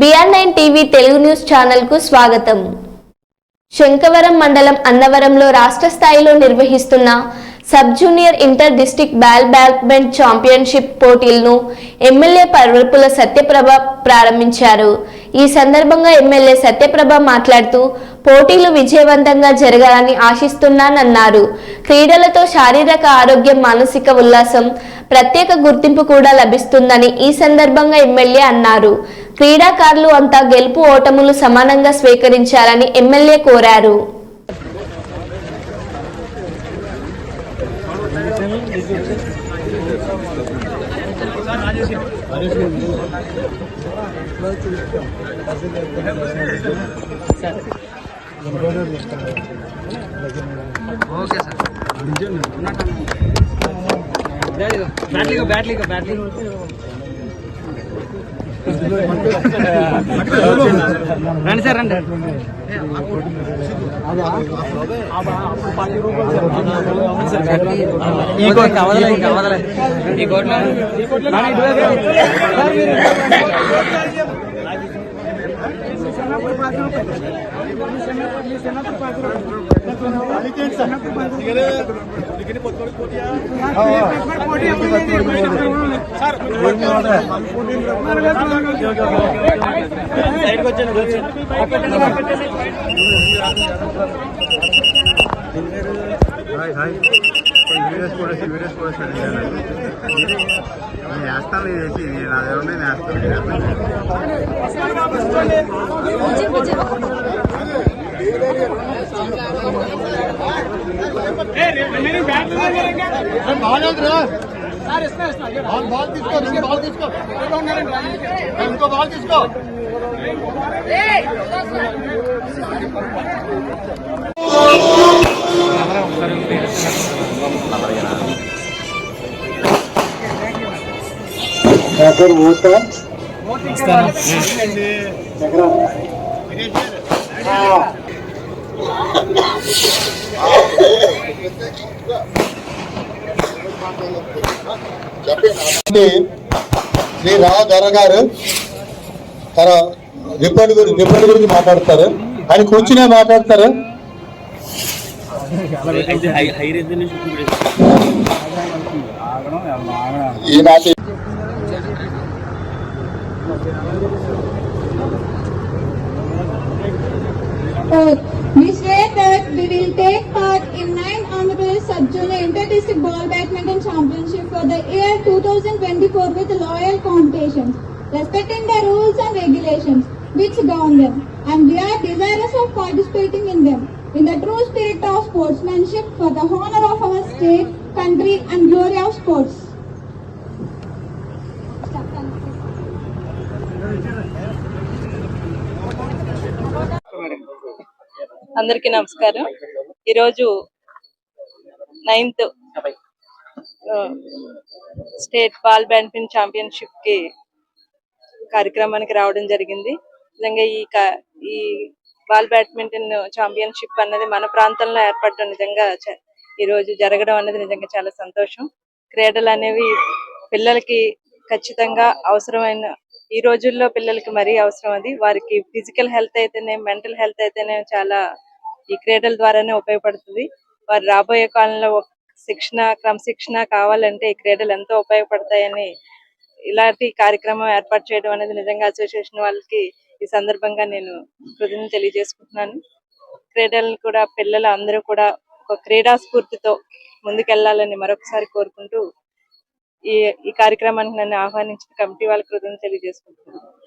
BR nine TV Telugu news ఛానల్కు స్వాగతం. శంకవరం మండలం అన్నవరంలో రాష్ట్ర స్థాయిలో నిర్వహిస్తున్న sub junior inter district ball badminton championship పోటీలను ఎమ్మెల్యే పర్వపుల సత్యప్రభ ప్రారంభించారు. ఈ సందర్భంగా ఎమ్మెల్యే సత్యప్రభ మాట్లాడుతూ పోటీలు విజయవంతంగా జరగాలని ఆశిస్తున్నానన్నారు. క్రీడలతో శారీరక ఆరోగ్యం మానసిక ఉల్లాసం ప్రత్యేక గుర్తింపు కూడా లభిస్తుందని ఈ సందర్భంగా ఎమ్మెల్యే అన్నారు. క్రీడాకారులు అంతా గెలుపు ఓటములు సమానంగా స్వీకరించాలని ఎమ్మెల్యే కోరారు. బ్యాట్లీగో బ్యాట్లీగో బ్యాట్లీ రండి సార్ రండి. ఈ కోట్ ఇంకా అవదలే ఈ కోట్లో. హాయ్ హాయ్ వీడియోస్ కూడా వీడియోస్ కూడా సెండ్ చేయాలి నేను వేస్తాను ఇది వేసి నేను అది ఎవరిని నేను వేస్తాను బాల్ తీసుకో రెండు బాల్ తీసుకో ఇంకో బాల్ తీసుకో దగ్గర పోతా దగ్గర శ్రీ రావు ధర గారు తన రిపోర్ట్ గురించి రిపోర్ట్ గురించి మాట్లాడతారు. ఆయన కూర్చునే మాట్లాడతారు. ఈనాటి We swear that we will take part in 9 Honorable Sub-Junior Inter-District Ball Badminton Championship for the year 2024 with loyal competitions, respecting the rules and regulations which govern them. And we are desirous of participating in them in the true spirit of sportsmanship for the honor of our state, country and glory of sports. అందరికీ నమస్కారం. ఈరోజు ninth state ball badminton ఛాంపియన్షిప్కి కార్యక్రమానికి రావడం జరిగింది. నిజంగా ఈ ఈ బాల్ బ్యాడ్మింటన్ ఛాంపియన్షిప్ అన్నది మన ప్రాంతంలో ఏర్పడడం నిజంగా ఈరోజు ఈ రోజు జరగడం అనేది నిజంగా చాలా సంతోషం. క్రీడలు అనేవి పిల్లలకి ఖచ్చితంగా అవసరమైన ఈ రోజుల్లో పిల్లలకి మరీ అవసరం అది. వారికి ఫిజికల్ హెల్త్ అయితేనే మెంటల్ హెల్త్ అయితేనే చాలా ఈ క్రీడల ద్వారానే ఉపయోగపడుతుంది. వారు రాబోయే కాలంలో శిక్షణ క్రమశిక్షణ కావాలంటే ఈ క్రీడలు ఎంతో ఉపయోగపడతాయని ఇలాంటి కార్యక్రమం ఏర్పాటు చేయడం అనేది నిజంగా అసోసియేషన్ వాళ్ళకి ఈ సందర్భంగా నేను కృతజ్ఞత తెలియజేసుకుంటున్నాను. క్రీడలను కూడా పిల్లలు అందరూ కూడా ఒక క్రీడా స్ఫూర్తితో ముందుకెళ్ళాలని మరొకసారి కోరుకుంటూ ఈ ఈ కార్యక్రమానికి నన్ను ఆహ్వానించిన కమిటీ వాళ్ళకి కృతజ్ఞతలు తెలియజేసుకుంటున్నాను.